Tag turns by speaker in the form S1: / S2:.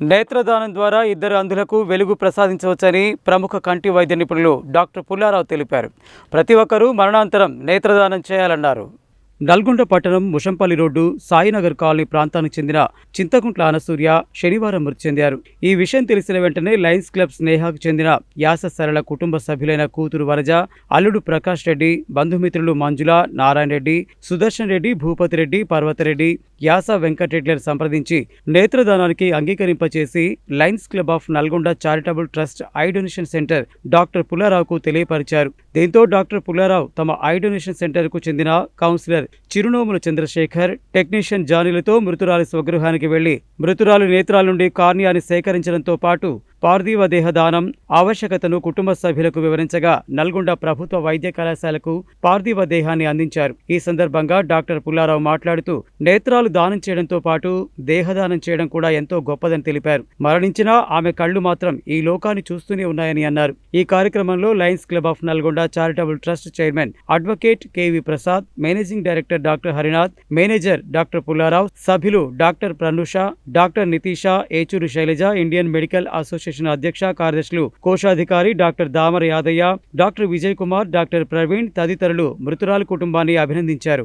S1: నేత్రదానం ద్వారా ఇద్దరు అంధులకు వెలుగు ప్రసాదించవచ్చని ప్రముఖ కంటి వైద్య నిపుణులు డాక్టర్ పుల్లారావు తెలిపారు. ప్రతి ఒక్కరూ మరణాంతరం నేత్రదానం చేయాలన్నారు. నల్గొండ పట్టణం ముషంపల్లి రోడ్డు సాయినగర్ కాలనీ ప్రాంతానికి చెందిన చింతకుంట్ల అనసూర్య శనివారం మృతి చెందారు. ఈ విషయం తెలిసిన వెంటనే లయన్స్ క్లబ్ స్నేహాకు చెందిన యాస సరళ కుటుంబ సభ్యులైన కూతురు వరజ అల్లుడు ప్రకాష్ రెడ్డి బంధుమిత్రులు మంజుల నారాయణ రెడ్డి సుదర్శన్ రెడ్డి భూపతి రెడ్డి పర్వతరెడ్డి యాస వెంకటరెడ్డిని సంప్రదించి నేత్రదానానికి అంగీకరింపచేసి Lions Club of Nalgonda charitable trust eye donation centre doctor పుల్లారావుకు తెలియపరిచారు. దీంతో డాక్టర్ పుల్లారావు తమ ఐ డొనేషన్ సెంటర్కు చెందిన కౌన్సిలర్ చిరునోముల చంద్రశేఖర్ టెక్నీషియన్ జానీలతో మృతురాలి స్వగృహానికి వెళ్ళి మృతురాలి నేత్రాల నుండి కార్నియాన్ని సేకరించడంతో పాటు పార్థివ దేహదానం ఆవశ్యకతను కుటుంబ సభ్యులకు వివరించగా నల్గొండ ప్రభుత్వ వైద్య కళాశాలకు పార్థివ దేహాన్ని అందించారు. ఈ సందర్భంగా డాక్టర్ పుల్లారావు మాట్లాడుతూ నేత్రాలు దానం చేయడంతో పాటు దేహదానం చేయడం కూడా ఎంతో గొప్పదని తెలిపారు. మరణించినా ఆమె కళ్ళు మాత్రం ఈ లోకాన్ని చూస్తూనే ఉన్నాయని అన్నారు. ఈ కార్యక్రమంలో Lions Club of Nalgonda charitable trust chairman advocate KV Prasad managing director doctor Harinath manager doctor Pullarao సభ్యులు doctor Pranusha doctor Nitisha Echuru Sailaja Indian Medical Association అధ్యక్ష కార్యదర్శులు కోశాధికారి doctor Damara Yadaiah doctor Vijay Kumar doctor Praveen తదితరులు మృతురాలు కుటుంబాన్ని అభినందించారు.